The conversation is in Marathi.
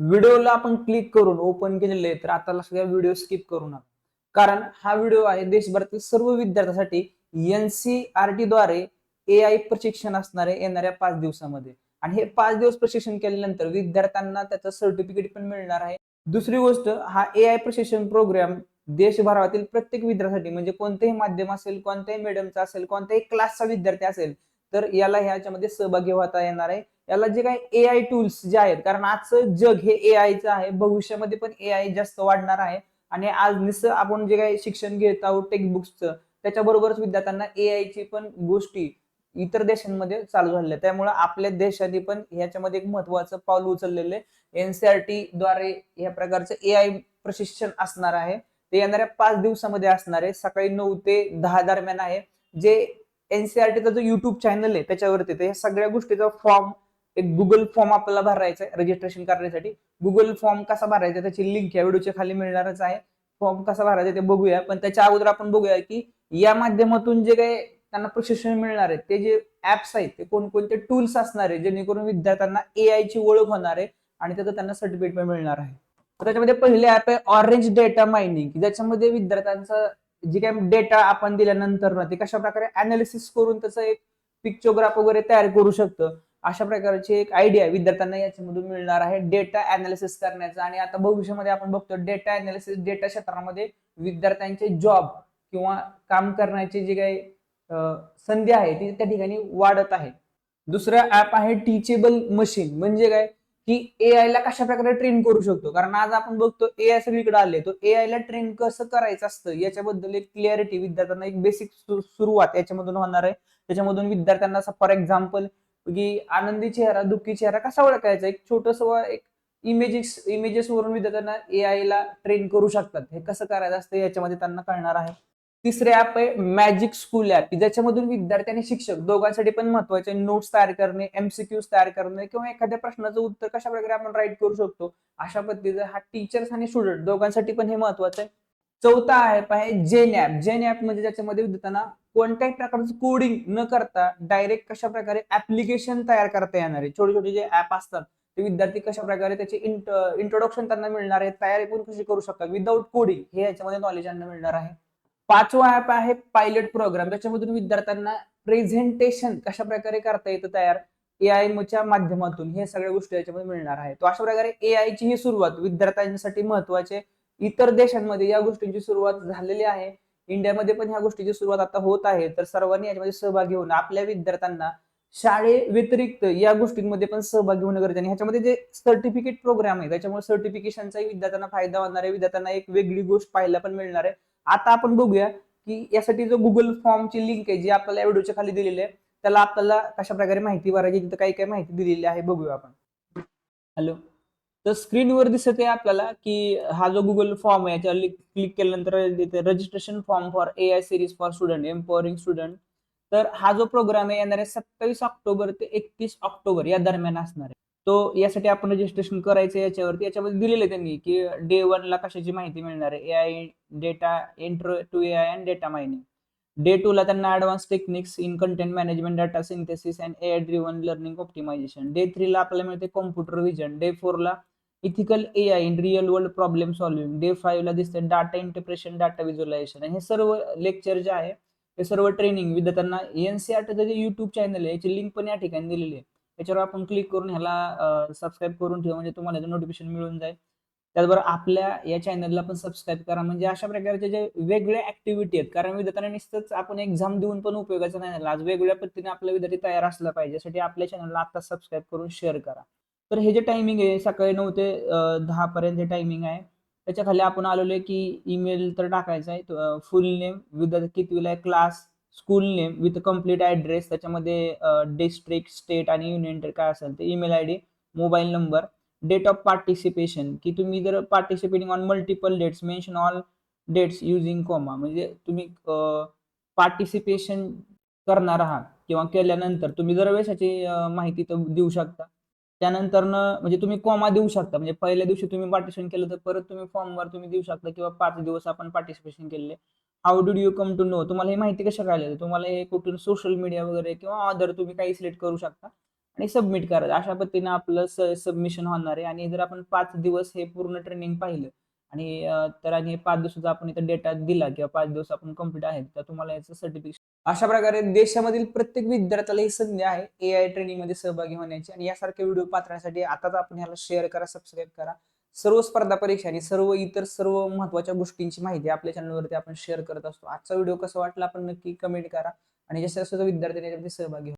व्हिडिओला आपण क्लिक करून ओपन केलेले तर आता सगळ्या व्हिडिओ स्किप करू नका. कारण हा व्हिडिओ आहे देशभरातील सर्व विद्यार्थ्यांसाठी एनसीआरटी द्वारे ए आय प्रशिक्षण असणार आहे येणाऱ्या पाच दिवसामध्ये. आणि हे पाच दिवस प्रशिक्षण केल्यानंतर विद्यार्थ्यांना त्याचं सर्टिफिकेट पण मिळणार आहे. दुसरी गोष्ट हा ए आय प्रशिक्षण प्रोग्राम देशभरातील प्रत्येक विद्यार्थ्यासाठी म्हणजे कोणतेही माध्यम असेल कोणत्याही मीडियमचा असेल कोणत्याही क्लासचा विद्यार्थी असेल तर याला ह्याच्यामध्ये सहभागी होता येणार आहे. याला जे काही ए आय टूल्स जे आहेत कारण आजचं जग हे ए आयचं आहे भविष्यामध्ये पण ए आय जास्त वाढणार आहे. आणि आज निस आपण जे काही शिक्षण घेत आहोत टेक्स्टबुक्सचं त्याच्याबरोबरच विद्यार्थ्यांना ए आयची पण गोष्टी इतर देशांमध्ये चालू झालेल्या त्यामुळे आपल्या देशाने पण ह्याच्यामध्ये एक महत्वाचं पाऊल उचललेलं आहे. एनसीआरटी द्वारे या प्रकारचं ए आय प्रशिक्षण असणार आहे. ते येणाऱ्या पाच दिवसामध्ये असणार आहे. सकाळी नऊ ते दहा दरम्यान आहे. जे एनसीआरटीचा जो युट्यूब चॅनल आहे त्याच्यावरती ते सगळ्या गोष्टीचा फॉर्म एक गुगल फॉर्म आपल्याला भरायचा आहे रजिस्ट्रेशन करण्यासाठी. गुगल फॉर्म कसा भरायचा त्याची लिंक या व्हिडिओच्या खाली मिळणारच आहे. फॉर्म कसा भरायचा ते बघूया पण त्याच्या अगोदर आपण बघूया की या माध्यमातून जे काही त्यांना प्रशिक्षण मिळणार आहे ते जे ऍप्स आहेत ते कोणकोणते टूल्स असणार आहे जेणेकरून विद्यार्थ्यांना ए आय ची ओळख होणार आहे आणि त्याचं त्यांना सर्टिफिकेट पण मिळणार आहे. त्याच्यामध्ये पहिले ऍप आहे ऑरेंज डेटा मायनिंग ज्याच्यामध्ये विद्यार्थ्यांचा जे काय डेटा आपण दिल्यानंतर ना ते कशा प्रकारे अनालिसिस करून त्याचं एक पिक्चोग्राफ वगैरे तयार करू शकतं. अशा प्रकारची एक आयडिया विद्यार्थ्यांना याच्यामधून मिळणार आहे. डेटा अनालिसिस करण्याचा. आणि आता भविष्यामध्ये आपण बघतो डेटा अनालिसिस डेटा क्षेत्रामध्ये विद्यार्थ्यांचे जॉब किंवा काम करण्याची जी काही संधी आहे ती त्या ठिकाणी वाढत आहे. दुसरं ऍप आहे टीचेबल मशीन म्हणजे काय? की ए आय ला कशा प्रकारे ट्रेन करू शकतो? कारण आज आपण बघतो ए आय सगळीकडे आले तो ए आय ला ट्रेन कसं करायचं असतं? याच्याबद्दल एक क्लिअरिटी विद्यार्थ्यांना एक बेसिक सुरुवात याच्यामधून होणार आहे. त्याच्यामधून विद्यार्थ्यांना फॉर एक्झाम्पल की आनंदी चेहरा दुःखी चेहरा कसा ओळखायचा? एक छोटस एक इमेजेस इमेजेस वरून विद्यार्थ्यांना ए आय ला ट्रेन करू शकतात. हे कसं करायचं असतं याच्यामध्ये त्यांना कळणार आहे. तिसरे ऍप आहे मॅजिक स्कूल ऍप ज्याच्यामधून विद्यार्थी आणि शिक्षक दोघांसाठी पण महत्त्वाचे नोट्स तयार करणे एमसीक्यूज तयार करणे किंवा एखाद्या प्रश्नाचं उत्तर कशा प्रकारे आपण राईट करू शकतो अशा पद्धतीचा हा टीचर्स आणि स्टुडंट दोघांसाठी पण हे महत्वाचं आहे. चौथा ऍप आहे जेन ऍप जेन ऍप म्हणजे ज्याच्यामध्ये विद्यार्थ्यांना कोणत्याही प्रकारचं कोडिंग न करता डायरेक्ट कशा प्रकारे ऍप्लिकेशन तयार करता येणार आहे? छोटे छोटे जे ऍप असतात ते विद्यार्थी कशा प्रकारे त्याचे इंट्रोडक्शन त्यांना मिळणार आहे तयारी पण कशी करू शकतात? विदाऊट कोडिंग हे याच्यामध्ये नॉलेज त्यांना मिळणार आहे. पाचवा ऍप आहे पायलट प्रोग्राम त्याच्यामधून विद्यार्थ्यांना प्रेझेंटेशन कशा प्रकारे करता येतं तयार? ए आय च्या माध्यमातून. हे सगळ्या गोष्टी याच्यामध्ये मिळणार आहे. तो अशा प्रकारे ए आय ची ही सुरुवात विद्यार्थ्यांसाठी महत्त्वाचे इतर देशांमध्ये या गोष्टींची सुरुवात झालेली आहे. इंडियामध्ये पण ह्या गोष्टीची सुरुवात आता होत आहे. तर सर्वांनी याच्यामध्ये सहभागी होऊन आपल्या विद्यार्थ्यांना शाळे व्यतिरिक्त या गोष्टींमध्ये पण सहभागी होणं गरजेचं आणि ह्याच्यामध्ये जे सर्टिफिकेट प्रोग्राम आहे त्याच्यामुळे सर्टिफिकेशनचाही विद्यार्थ्यांना फायदा होणार आहे. विद्यार्थ्यांना एक वेगळी गोष्ट पाहायला पण मिळणार आहे. आता आपण बघूया की यासाठी जो गुगल फॉर्मची लिंक आहे जी आपल्याला व्हिडिओच्या खाली दिलेली आहे त्याला आपल्याला कशा प्रकारे माहिती भरायची तिथं काही काही माहिती दिलेली आहे. बघूया आपण. हॅलो तर स्क्रीनवर दिसत आहे आपल्याला की हा जो गुगल फॉर्म आहे याच्यावर क्लिक केल्यानंतर registration form for A I series for student empowering student तर हा जो प्रोग्राम आहे येणार आहे सत्तावीस ऑक्टोबर ते एकतीस ऑक्टोबर या दरम्यान असणार आहे. तो यासाठी आपण रजिस्ट्रेशन करायचं याच्यावरती. याच्यामध्ये दिलेलं आहे त्यांनी की डे ला कशाची माहिती मिळणार आहे? A I data intro to A I and data mining day two ला त्यांना advance techniques in content management data synthesis and A I driven learning optimisation day थ्रीला आपल्याला मिळते कॉम्प्युटर विजन डे फोर ला ethical A I in real world problem solving day five ला दिसते डाटा इंटरप्रेशन डाटा व्हिज्युअलायझेशन हे सर्व लेक्चर जे आहे हे सर्व ट्रेनिंग विद्यार्थ्यांना एनसीआरटीचं जे युट्यूब चॅनल आहे याची लिंक पण या ठिकाणी दिलेली आहे. त्याच्यावर आपण क्लिक करून ह्याला सबस्क्राईब करून ठेवा म्हणजे तुम्हाला नोटिफिकेशन मिळून जाईल. त्याचबरोबर आपल्या या चॅनलला पण सबस्क्राईब करा. म्हणजे अशा प्रकारचे जे वेगळ्या ऍक्टिव्हिटी आहेत कारण विद्यार्थ्यांना नुसतंच आपण एक्झाम देऊन पण उपयोगाचं नाही. आज वेगवेगळ्या पद्धतीने आपला विद्यार्थी तयार असला पाहिजे यासाठी आपल्या चॅनलला आता सबस्क्राईब करून शेअर करा. तर हे जे टायमिंग आहे सकाळी नऊ ते दहा पर्यंत हे टायमिंग आहे त्याच्याखाली आपण आलेलो आहे की ईमेल तर टाकायचा आहे. फुल नेम विथ कितवीला class school name with complete address त्याच्यामध्ये डिस्ट्रिक्ट स्टेट आणि युनियन काय असेल ते email I D mobile number date of participation की तुम्ही जर participating on multiple dates mention all dates using comma म्हणजे तुम्ही पार्टिसिपेशन करणार आहात किंवा केल्यानंतर तुम्ही जर वेळेसाची माहिती तर देऊ शकता. त्यानंतर म्हणजे तुम्ही कॉमा देऊ शकता. म्हणजे पहिल्या दिवशी तुम्ही पार्टिसिपेशन केलं तर परत तुम्ही फॉर्मवर तुम्ही देऊ शकता किंवा पाच दिवस आपण पार्टिसिपेशन केले how do you come to know तुम्हाला ही माहिती कशा कळली तुम्हाला हे कुठून सोशल मीडिया वगैरे किंवा अदर तुम्ही काही सिलेक्ट करू शकता आणि सबमिट करायचं अशा पद्धतीनं आपलं सबमिशन होणार आहे. आणि जर आपण पाच दिवस हे पूर्ण ट्रेनिंग पाहिलं आणि तर आणि पाच दिवसाचा आपण इथं डेटा दिला किंवा पाच दिवस आपण कंप्लीट आहेत तर तुम्हाला याचं सर्टिफिकेट अशा प्रकारे देशामधील प्रत्येक विद्यार्थ्याला ही संधी आहे ए आय ट्रेनिंगमध्ये सहभागी होण्याची. आणि यासारखे व्हिडिओ पाहण्यासाठी आताच आपण याला शेअर करा सबस्क्राईब करा. सर्व स्पर्धा परीक्षा आणि सर्व इतर सर्व महत्त्वाच्या गोष्टींची माहिती आपल्या चॅनलवरती आपण शेअर करत असतो. आजचा व्हिडिओ कसा वाटला आपण नक्की कमेंट करा. आणि जास्तीत जास्त विद्यार्थ्यांनी याच्यामध्ये सहभागी